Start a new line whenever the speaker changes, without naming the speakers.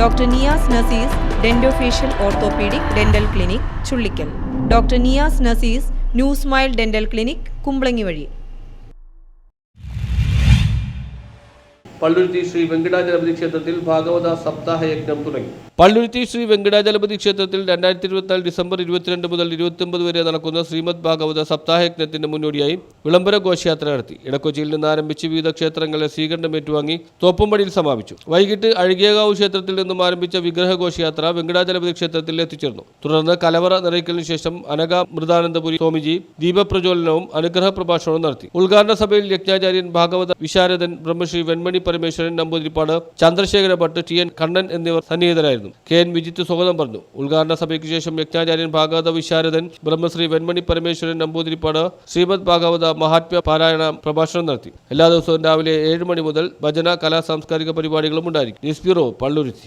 Doctor Niyas Naseez dentofacial orthopaedic dental clinic Chullikkal. Doctor Niyas Naseez new smile dental clinic Kumbalangi വഴി.
പള്ളുരുത്തി ശ്രീ വെങ്കടാചലപതി ക്ഷേത്രത്തിൽ ഭാഗവത സപ്താഹ യജ്ഞം തുടങ്ങി. പള്ളുരുത്തി ശ്രീ വെങ്കടാചലപതി ക്ഷേത്രത്തിൽ രണ്ടായിരത്തി ഇരുപത്തിനാല് ഡിസംബർ ഇരുപത്തിരണ്ട് മുതൽ ഇരുപത്തിയൊമ്പത് വരെ നടക്കുന്ന ശ്രീമദ് ഭാഗവത സപ്താഹ യജ്ഞത്തിന്റെ മുന്നോടിയായി വിളംബര ഘോഷയാത്ര നടത്തി. ഇടക്കൊച്ചിയിൽ നിന്ന് ആരംഭിച്ച് വിവിധ ക്ഷേത്രങ്ങളെ സ്വീകരണം ഏറ്റുവാങ്ങി തോപ്പുംപടിയിൽ സമാപിച്ചു. വൈകിട്ട് അഴുകിയകാവ് ക്ഷേത്രത്തിൽ നിന്നും ആരംഭിച്ച വിഗ്രഹ ഘോഷയാത്ര വെങ്കടാചലപതി ക്ഷേത്രത്തിൽ എത്തിച്ചേർന്നു. തുടർന്ന് കലവറ നിറയ്ക്കലിന് ശേഷം അനഘ മൃതാനന്ദപുരി സ്വാമിജി ദീപപ്രജ്വലനവും അനുഗ്രഹ പ്രഭാഷണവും നടത്തി. ഉദ്ഘാടന സഭയിൽ യജ്ഞാചാര്യൻ ഭാഗവത വിശാരദൻ ബ്രഹ്മശ്രീ വെൺമണി പരമേശ്വരൻ നമ്പൂതിരിപ്പാട് ചന്ദ്രശേഖര ഭട്ട് ടി എൻ കണ്ണൻ എന്നിവർ സന്നിഹിതരായിരുന്നു. കെ എൻ വിജിത്ത് സ്വാഗതം പറഞ്ഞു. ഉദ്ഘാടന സഭയ്ക്ക് ശേഷം യജ്ഞാചാര്യൻ ഭാഗവത വിശാരദൻ ബ്രഹ്മശ്രീ വെൺമണി പരമേശ്വരൻ നമ്പൂതിരിപ്പാട് ശ്രീമദ് ഭാഗവത മഹാത്മ്യ പാരായണ പ്രഭാഷണം നടത്തി. എല്ലാ ദിവസവും രാവിലെ ഏഴ് മണി മുതൽ ഭജന കലാ സാംസ്കാരിക പരിപാടികളും ഉണ്ടായിരിക്കും. News bureau Palluruthy.